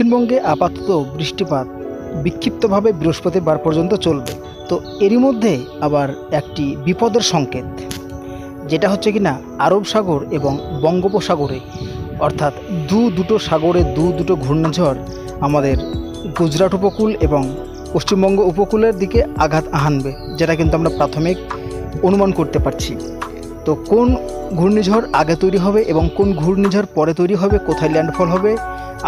দক্ষিণবঙ্গে আপাতত বৃষ্টিপাত বিক্ষিপ্তভাবে বৃহস্পতিবার পর্যন্ত চলবে। তো এরই মধ্যে আবার একটি বিপদের সংকেত, যেটা হচ্ছে কিনা আরব সাগর এবং বঙ্গোপসাগরে, অর্থাৎ দু দুটো সাগরে দু দুটো ঘূর্ণিঝড় আমাদের গুজরাট উপকূল এবং পশ্চিমবঙ্গ উপকূলের দিকে আঘাত হানবে, যেটা কিন্তু আমরা প্রাথমিক অনুমান করতে পারছি। তো কোন ঘূর্ণিঝড় আগে তৈরি হবে এবং কোন ঘূর্ণিঝড় পরে তৈরি হবে, কোথায় ল্যান্ডফল হবে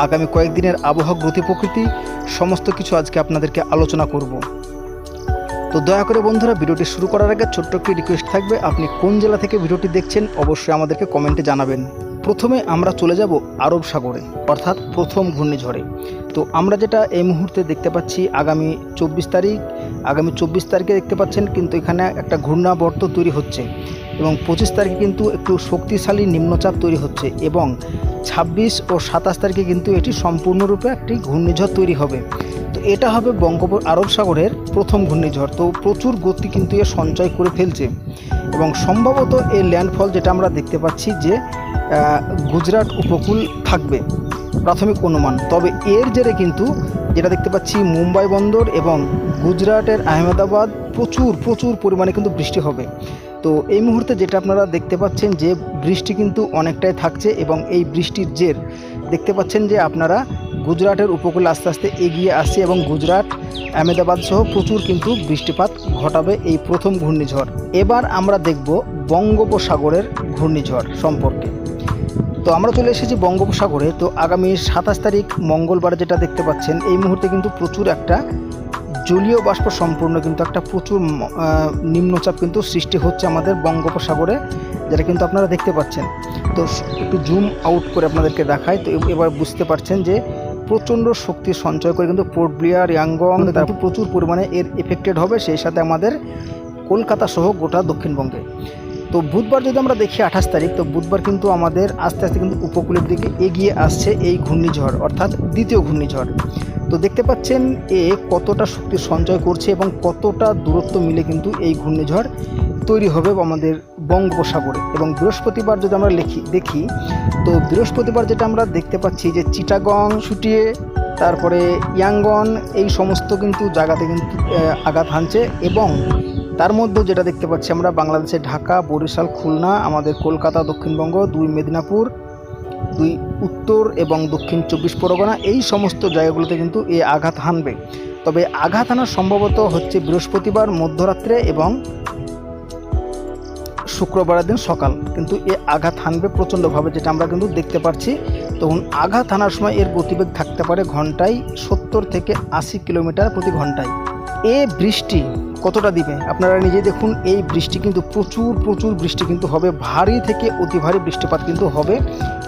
আগামী কয়েকদিনের আবহাওয়া গতি প্রকৃতি, সমস্ত কিছু আজকে আপনাদেরকে আলোচনা করব। তো দয়া করে বন্ধুরা, ভিডিওটি শুরু করার আগে ছোট্ট একটি রিকোয়েস্ট থাকবে, আপনি কোন জেলা থেকে ভিডিওটি দেখছেন অবশ্যই আমাদেরকে কমেন্টে জানাবেন। প্রথমে আমরা চলে যাব আরব সাগরে, অর্থাৎ প্রথম ঘূর্ণিঝড়ে। তো আমরা যেটা এই মুহূর্তে দেখতে পাচ্ছি, আগামী চব্বিশ তারিখ আগামী চব্বিশ তারিখে দেখতে পাচ্ছেন কিন্তু এখানে একটা ঘূর্ণাবর্ত তৈরি হচ্ছে এবং পঁচিশ তারিখে কিন্তু একটু শক্তিশালী নিম্নচাপ তৈরি হচ্ছে এবং ছাব্বিশ ও সাতাশ তারিখে কিন্তু এটি সম্পূর্ণরূপে একটি ঘূর্ণিঝড় তৈরি হবে। তো এটা হবে বঙ্গোপ, আরব সাগরের প্রথম ঘূর্ণিঝড়। তো প্রচুর গতি কিন্তু এ সঞ্চয় করে ফেলছে এবং সম্ভবত এই ল্যান্ডফল যেটা আমরা দেখতে পাচ্ছি যে গুজরাট উপকূল থাকবে। প্রাথমিক অনুমান। তবে এর জেরে কিন্তু যেটা দেখতে পাচ্ছি, মুম্বাই বন্দর এবং গুজরাটের আহমেদাবাদ প্রচুর প্রচুর পরিমাণে কিন্তু বৃষ্টি হবে। তো এই মুহূর্তে যেটা আপনারা দেখতে পাচ্ছেন যে বৃষ্টি কিন্তু অনেকটাই থাকছে এবং এই বৃষ্টির জের দেখতে পাচ্ছেন যে আপনারা গুজরাটের উপকূলে আস্তে আস্তে এগিয়ে আসছে এবং গুজরাট, আহমেদাবাদ সহ প্রচুর কিন্তু বৃষ্টিপাত ঘটাবে এই প্রথম ঘূর্ণিঝড়। এবার আমরা দেখব বঙ্গোপসাগরের ঘূর্ণিঝড় সম্পর্কে। তো আমরা চলে এসেছি বঙ্গোপসাগরে। তো আগামী সাতাশ তারিখ মঙ্গলবার যেটা দেখতে পাচ্ছেন এই মুহূর্তে কিন্তু প্রচুর একটা জলীয় বাষ্প সম্পূর্ণ কিন্তু একটা প্রচুর নিম্নচাপ কিন্তু সৃষ্টি হচ্ছে আমাদের বঙ্গোপসাগরে যেটা কিন্তু আপনারা দেখতে পাচ্ছেন। তো একটু জুম আউট করে আপনাদেরকে দেখাই। তো এবার বুঝতে পারছেন যে প্রচণ্ড শক্তি সঞ্চয় করে কিন্তু পোর্ট ব্লিয়ার ইয়াঙ্গং তারপর প্রচুর পরিমাণে এর এফেক্টেড হবে সেই সাথে আমাদের কলকাতা সহ গোটা দক্ষিণবঙ্গে। তো বুধবার যদি আমরা দেখি আঠাশ তারিখ, তো বুধবার কিন্তু আমাদের আস্তে আস্তে কিন্তু উপকূলের দিকে এগিয়ে আসছে এই ঘূর্ণিঝড়, অর্থাৎ দ্বিতীয় ঘূর্ণিঝড়। তো দেখতে পাচ্ছেন এ কতটা শক্তি সঞ্চয় করছে এবং কতটা দূরত্ব মিলে কিন্তু এই ঘূর্ণিঝড় তৈরি হবে আমাদের বঙ্গোপসাগরে। এবং বৃহস্পতিবার যদি আমরা লিখি, দেখি, তো বৃহস্পতিবার যেটা আমরা দেখতে পাচ্ছি যে চিটাগং শুটিয়ে, তারপরে ইয়াঙ্গন, এই সমস্ত কিন্তু জায়গাতে কিন্তু আঘাত হানছে এবং তার মধ্যেও যেটা দেখতে পাচ্ছি আমরা বাংলাদেশে ঢাকা, বরিশাল, খুলনা, আমাদের কলকাতা, দক্ষিণবঙ্গ, দুই মেদিনীপুর, দুই উত্তর এবং দক্ষিণ চব্বিশ পরগনা, এই সমস্ত জায়গাগুলোতে কিন্তু এ আঘাত হানবে। তবে আঘাত হানার সম্ভবত হচ্ছে বৃহস্পতিবার মধ্যরাত্রে এবং শুক্রবারের দিন সকাল। কিন্তু এ আঘাত হানবে প্রচণ্ডভাবে, যেটা আমরা কিন্তু দেখতে পাচ্ছি। তখন আঘাত হানার সময় এর গতিবেগ থাকতে পারে ঘন্টায় সত্তর থেকে আশি কিলোমিটার প্রতি ঘন্টায়। এ বৃষ্টি কতটা দিবে? আপনারা নিজে দেখুন, এই বৃষ্টি কিন্তু প্রচুর প্রচুর বৃষ্টি কিন্তু হবে। ভারী থেকে অতি ভারী বৃষ্টিপাত কিন্তু হবে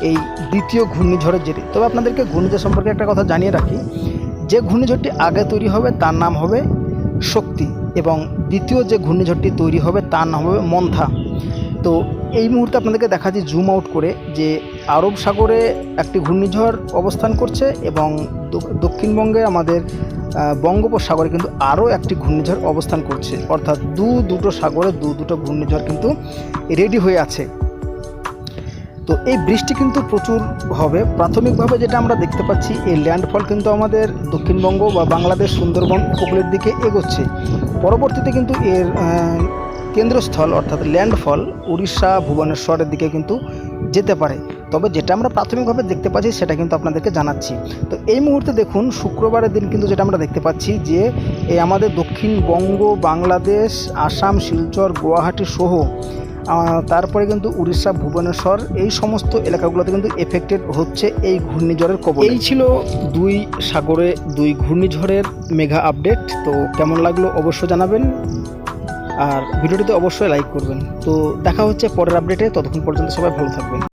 এই দ্বিতীয় ঘূর্ণিঝড়ের জেরে। তবে আপনাদেরকে ঘূর্ণিঝড় সম্পর্কে একটা কথা জানিয়ে রাখি। যে ঘূর্ণিঝড়টি আগে তৈরি হবে, তার নাম হবে শক্তি এবং দ্বিতীয় যে ঘূর্ণিঝড়টি তৈরি হবে, তার নাম হবে মন্থা। তো এই মুহূর্তে আপনাদেরকে দেখাচ্ছি জুম আউট করে যে আরব সাগরে একটি ঘূর্ণিঝড় অবস্থান করছে এবং দক্ষিণবঙ্গে আমাদের বঙ্গোপসাগরে কিন্তু আরও একটি ঘূর্ণিঝড় অবস্থান করছে। অর্থাৎ দু দুটো সাগরে দু দুটো ঘূর্ণিঝড় কিন্তু রেডি হয়ে আছে। তো এই বৃষ্টি কিন্তু প্রচুর হবে। প্রাথমিকভাবে যেটা আমরা দেখতে পাচ্ছি, এই ল্যান্ডফল কিন্তু আমাদের দক্ষিণবঙ্গ বা বাংলাদেশ, সুন্দরবন উপকূলের দিকে এগোচ্ছে। পরবর্তীতে কিন্তু এর কেন্দ্রস্থল অর্থাৎ ল্যান্ডফল উড়িষ্যা, ভুবনেশ্বরের দিকে কিন্তু যেতে পারে। তবে যেটা আমরা প্রাথমিকভাবে দেখতে পাচ্ছি সেটা কিন্তু আপনাদেরকে জানাচ্ছি। তো এই মুহূর্তে দেখুন, শুক্রবারের দিন কিন্তু যেটা আমরা দেখতে পাচ্ছি যে, এই আমাদের দক্ষিণবঙ্গ, বাংলাদেশ, আসাম, শিলচর, গুয়াহাটি সহ তারপরে কিন্তু উড়িষ্যা, ভুবনেশ্বর, এই সমস্ত এলাকাগুলোতে কিন্তু এফেক্টেড হচ্ছে এই ঘূর্ণিঝড়ের কবল। এই ছিল দুই সাগরে দুই ঘূর্ণিঝড়ের মেঘা আপডেট তো কেমন লাগল অবশ্যই জানাবেন। আর ভিডিওটিতে অবশ্যই লাইক করবেন। তো দেখা হচ্ছে পরের আপডেটে ততক্ষণ পর্যন্ত সবাই ভালো থাকবেন।